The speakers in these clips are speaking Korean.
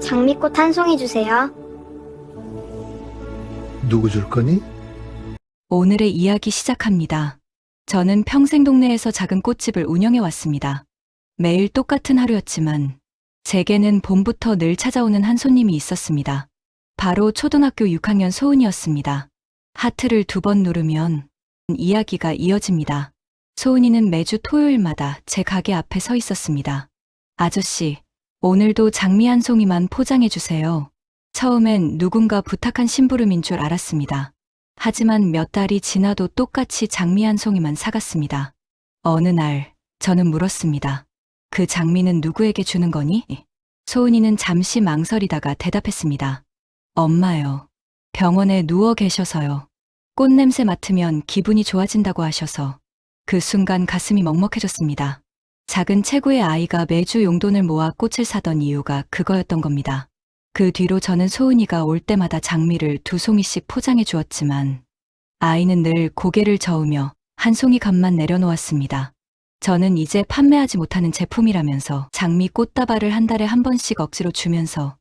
장미꽃 한 송이 주세요. 누구 줄 거니? 오늘의 이야기 시작합니다. 저는 평생 동네에서 작은 꽃집을 운영해 왔습니다. 매일 똑같은 하루였지만 제게는 봄부터 늘 찾아오는 한 손님이 있었습니다. 바로 초등학교 6학년 소은이었습니다. 하트를 두 번 누르면 이야기가 이어집니다. 소은이는 매주 토요일마다 제 가게 앞에 서 있었습니다. 아저씨, 오늘도 장미 한 송이만 포장해 주세요. 처음엔 누군가 부탁한 심부름인 줄 알았습니다. 하지만 몇 달이 지나도 똑같이 장미 한 송이만 사갔습니다. 어느 날, 저는 물었습니다. 그 장미는 누구에게 주는 거니? 소은이는 잠시 망설이다가 대답했습니다. 엄마요. 병원에 누워 계셔서요. 꽃냄새 맡으면 기분이 좋아진다고 하셔서 그 순간 가슴이 먹먹해졌습니다. 작은 체구의 아이가 매주 용돈을 모아 꽃을 사던 이유가 그거였던 겁니다. 그 뒤로 저는 소은이가 올 때마다 장미를 두 송이씩 포장해 주었지만 아이는 늘 고개를 저으며 한 송이 값만 내려놓았습니다. 저는 이제 판매하지 못하는 제품이라면서 장미 꽃다발을 한 달에 한 번씩 억지로 주면서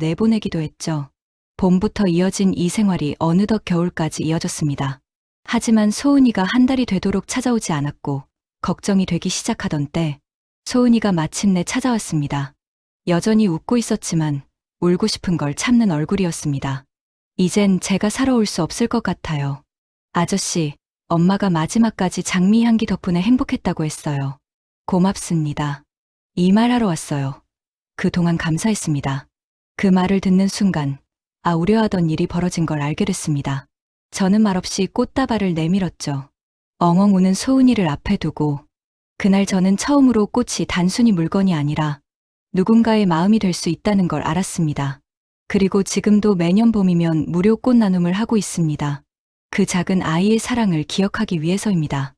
내보내기도 했죠. 봄부터 이어진 이 생활이 어느덧 겨울까지 이어졌습니다. 하지만 소은이가 한 달이 되도록 찾아오지 않았고 걱정이 되기 시작하던 때 소은이가 마침내 찾아왔습니다. 여전히 웃고 있었지만 울고 싶은 걸 참는 얼굴이었습니다. 이젠 제가 사러 올수 없을 것 같아요. 아저씨, 엄마가 마지막까지 장미 향기 덕분에 행복했다고 했어요. 고맙습니다. 이 말 하러 왔어요. 그동안 감사했습니다. 그 말을 듣는 순간, 아, 우려하던 일이 벌어진 걸 알게 됐습니다. 저는 말없이 꽃다발을 내밀었죠. 엉엉 우는 소은이를 앞에 두고, 그날 저는 처음으로 꽃이 단순히 물건이 아니라 누군가의 마음이 될 수 있다는 걸 알았습니다. 그리고 지금도 매년 봄이면 무료 꽃 나눔을 하고 있습니다. 그 작은 아이의 사랑을 기억하기 위해서입니다.